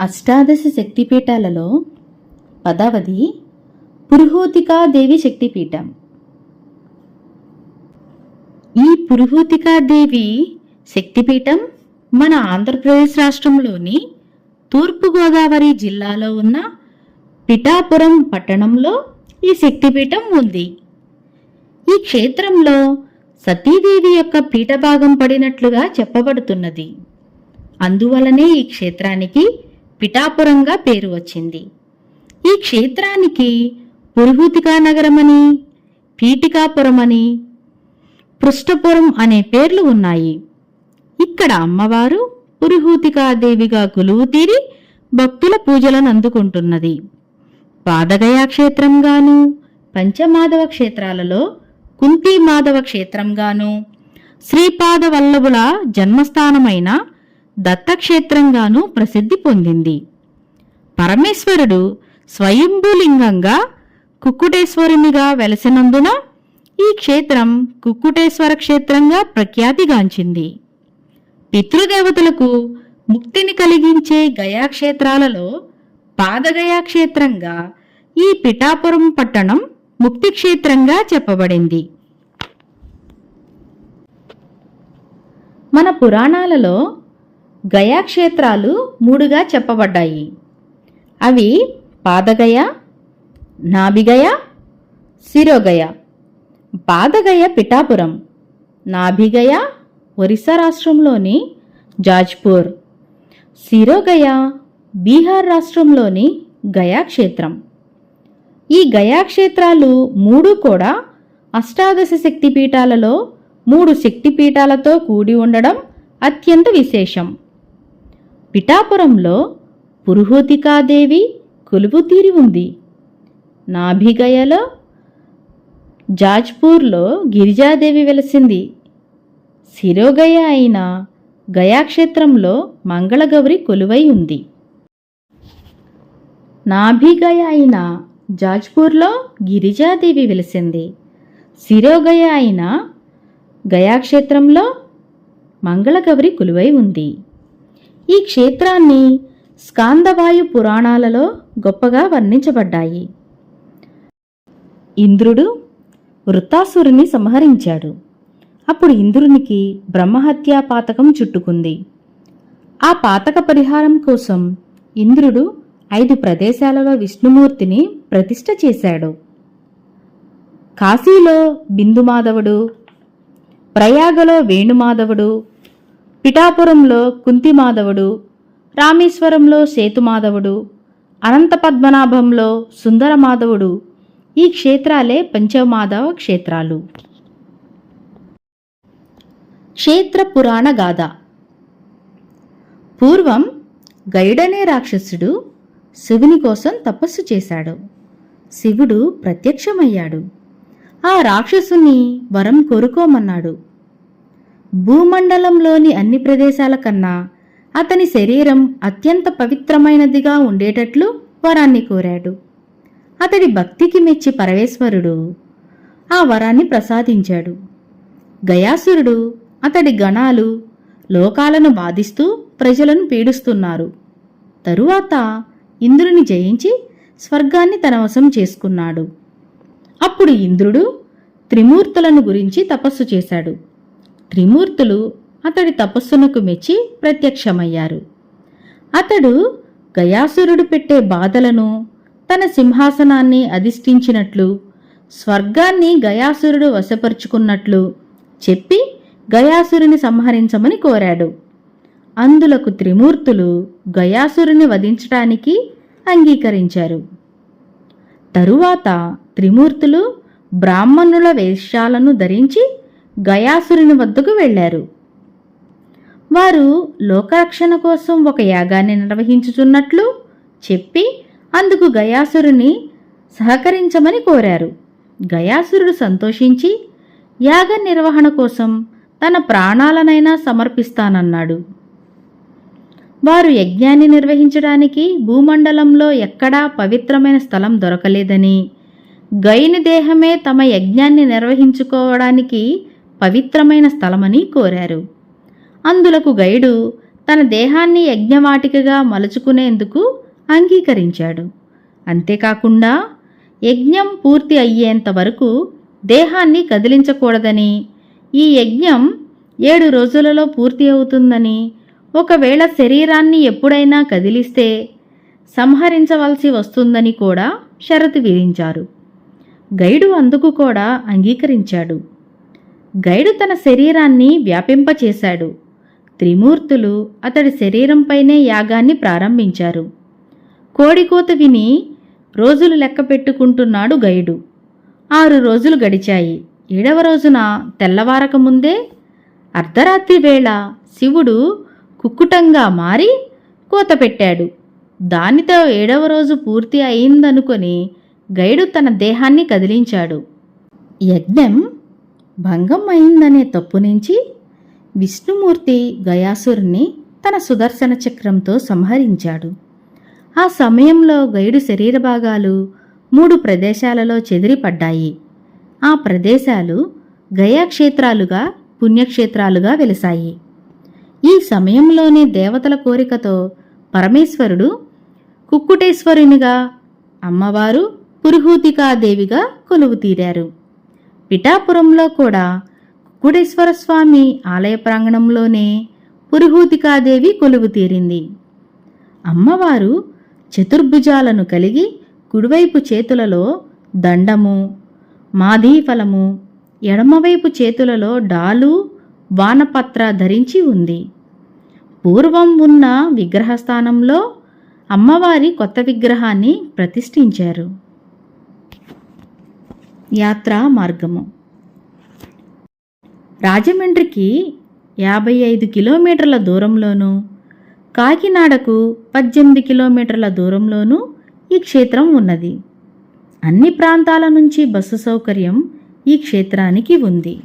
అష్టాదశ శక్తిపీఠాలలో పదవది పురుహూతికాదేవి శక్తిపీఠం. ఈ పురుహూతికాదేవి శక్తిపీఠం మన ఆంధ్రప్రదేశ్ రాష్ట్రంలోని తూర్పుగోదావరి జిల్లాలో ఉన్న పిఠాపురం పట్టణంలో ఈ శక్తిపీఠం ఉంది. ఈ క్షేత్రంలో సతీదేవి యొక్క పీఠభాగం పడినట్లుగా చెప్పబడుతున్నది. అందువలనే ఈ క్షేత్రానికి పిఠాపురంగా పేరు వచ్చింది. ఈ క్షేత్రానికి పురుహూతికా నగరమని పీఠికాపురమని పృష్ఠపురం అనే పేర్లు ఉన్నాయి. ఇక్కడ అమ్మవారు పురుహూతికాదేవిగా కొలువు తీరి భక్తుల పూజలను అందుకుంటున్నది. పాదగయా క్షేత్రంగాను పంచమాధవ క్షేత్రాలలో కుంతి మాధవ క్షేత్రంగాను శ్రీపాద వల్లభుల జన్మస్థానమైన దత్తక్షేత్రంగాను ప్రసిద్ధి పొందింది. పరమేశ్వరుడు స్వయంభూలింగంగా కుక్కుటేశ్వరునిగా వెలసినందున ఈ క్షేత్రం కుక్కుటేశ్వర క్షేత్రంగా ప్రఖ్యాతిగాంచింది. పితృదేవతలకు ముక్తిని కలిగించే గయాక్షేత్రాలలో పాదగయా క్షేత్రంగా ఈ పిఠాపురం పట్టణం ముక్తి క్షేత్రంగా చెప్పబడింది. మన పురాణాలలో గయా క్షేత్రాలు మూడుగా చెప్పబడ్డాయి. అవి పాదగయ నాభిగయ శిరోగయ. పాదగయ పిఠాపురం నాభిగయ ఒరిస్సా రాష్ట్రంలోని జాజ్పూర్. శిరోగయ బీహార్ రాష్ట్రంలోని గయా క్షేత్రం ఈ గయా క్షేత్రాలు మూడు కూడా అష్టాదశ శక్తిపీఠాలలో మూడు శక్తిపీఠాలతో కూడి ఉండడం అత్యంత విశేషం. పిఠాపురంలో పురుహోతికాదేవి కొలువు తీరి ఉంది. నాభిగయలో జాజ్పూర్లో గిరిజాదేవి వెలసింది. శిరోగయ అయిన గయాక్షేత్రంలో మంగళగౌరి కొలువై ఉంది. నాభిగయ అయిన జాజ్పూర్లో గిరిజాదేవి వెలిసింది. శిరోగయ అయిన గయాక్షేత్రంలో మంగళగౌరి కొలువై ఉంది. ఈ క్షేత్రాన్ని స్కాందవాయు పురాణాలలో గొప్పగా వర్ణించబడ్డాయి. ఇంద్రుడు వృత్తాసురుని సంహరించాడు. అప్పుడు ఇంద్రునికి బ్రహ్మహత్యా పాతకం చుట్టుకుంది. ఆ పాతక పరిహారం కోసం ఇంద్రుడు ఐదు ప్రదేశాలలో విష్ణుమూర్తిని ప్రతిష్ఠ చేశాడు. కాశీలో బిందుమాధవుడు ప్రయాగలో వేణుమాధవుడు పిఠాపురంలో కుంతిమాధవుడు రామేశ్వరంలో సేతుమాధవుడు అనంతపద్మనాభంలో సుందరమాధవుడు. ఈ క్షేత్రాలే పంచమాధవ క్షేత్రాలు. క్షేత్ర పురాణ గాథ. పూర్వం గైడనే రాక్షసుడు శివుని కోసం తపస్సు చేశాడు. శివుడు ప్రత్యక్షమయ్యాడు. ఆ రాక్షసుని వరం కోరుకోమన్నాడు. భూమండలంలోని అన్ని ప్రదేశాల కన్నా అతని శరీరం అత్యంత పవిత్రమైనదిగా ఉండేటట్లు వరాన్ని కోరాడు. అతడి భక్తికి మెచ్చి పరమేశ్వరుడు ఆ వరాన్ని ప్రసాదించాడు. గయాసురుడు అతడి గణాలు లోకాలను బాధిస్తూ ప్రజలను పీడిస్తున్నారు. తరువాత ఇంద్రుని జయించి స్వర్గాన్ని తన వశం చేసుకున్నాడు. అప్పుడు ఇంద్రుడు త్రిమూర్తులను గురించి తపస్సు చేశాడు. త్రిమూర్తులు అతడి తపస్సునకు మెచ్చి ప్రత్యక్షమయ్యారు. అతడు గయాసురుడు పెట్టే బాధలను తన సింహాసనాన్ని అధిష్ఠించినట్లు స్వర్గాన్ని గయాసురుడు వశపరుచుకున్నట్లు చెప్పి గయాసురుని సంహరించమని కోరాడు. అందులకు త్రిమూర్తులు గయాసురుని వధించటానికి అంగీకరించారు. తరువాత త్రిమూర్తులు బ్రాహ్మణుల వేషాలను ధరించి గయాసురుని వద్దకు వెళ్ళారు. వారు లోకరక్షణ కోసం ఒక యాగాన్ని నిర్వహించుచున్నట్లు చెప్పి అందుకు గయాసురుని సహకరించమని కోరారు. గయాసురుడు సంతోషించి యాగ నిర్వహణ కోసం తన ప్రాణాలనైనా సమర్పిస్తానన్నాడు. వారు యజ్ఞాన్ని నిర్వహించడానికి భూమండలంలో ఎక్కడా పవిత్రమైన స్థలం దొరకలేదని గైని దేహమే తమ యజ్ఞాన్ని నిర్వహించుకోవడానికి పవిత్రమైన స్థలమని కోరారు. అందులకు గైడు తన దేహాన్ని యజ్ఞవాటికగా మలుచుకునేందుకు అంగీకరించాడు. అంతేకాకుండా యజ్ఞం పూర్తి అయ్యేంత వరకు దేహాన్ని కదిలించకూడదని ఈ యజ్ఞం ఏడు రోజులలో పూర్తి అవుతుందని ఒకవేళ శరీరాన్ని ఎప్పుడైనా కదిలిస్తే సంహరించవలసి వస్తుందని కూడా షరతు విధించారు. గైడు అందుకు కూడా అంగీకరించాడు. గైడు తన శరీరాన్ని వ్యాపింపచేశాడు. త్రిమూర్తులు అతడి శరీరంపైనే యాగాన్ని ప్రారంభించారు. కోడికోత విని రోజులు లెక్క పెట్టుకుంటున్నాడు గైడు. ఆరు రోజులు గడిచాయి. ఏడవ రోజున తెల్లవారక ముందే అర్ధరాత్రి వేళ శివుడు కుక్కుటంగా మారి కోత పెట్టాడు. దానితో ఏడవ రోజు పూర్తి అయిందనుకొని గైడు తన దేహాన్ని కదిలించాడు. యజ్ఞం భంగం అయిందనే తప్పు నుంచి విష్ణుమూర్తి గయాసురుని తన సుదర్శన చక్రంతో సంహరించాడు. ఆ సమయంలో గైడు శరీర భాగాలు మూడు ప్రదేశాలలో చెదిరిపడ్డాయి. ఆ ప్రదేశాలు గయాక్షేత్రాలుగా పుణ్యక్షేత్రాలుగా వెలిశాయి ఈ సమయంలోనే దేవతల కోరికతో పరమేశ్వరుడు కుక్కుటేశ్వరునిగా అమ్మవారు పురుహూతికాదేవిగా కొలువు తీరారు పిఠాపురంలో కూడా కుక్కుటేశ్వర స్వామి ఆలయ ప్రాంగణంలోనే పురుహూతికాదేవి కొలువు తీరింది. అమ్మవారు చతుర్భుజాలను కలిగి కుడివైపు చేతులలో దండము మాధీఫలము ఎడమవైపు చేతులలో డాలు వానపత్ర ధరించి ఉంది. పూర్వం ఉన్న విగ్రహస్థానంలో అమ్మవారి కొత్త విగ్రహాన్ని ప్రతిష్ఠించారు. యాత్రా మార్గము. రాజమండ్రికి యాభై ఐదు కిలోమీటర్ల దూరంలోనూ కాకినాడకు పద్దెనిమిది కిలోమీటర్ల దూరంలోనూ ఈ క్షేత్రం ఉన్నది. అన్ని ప్రాంతాల నుంచి బస్సు సౌకర్యం ఈ క్షేత్రానికి ఉంది.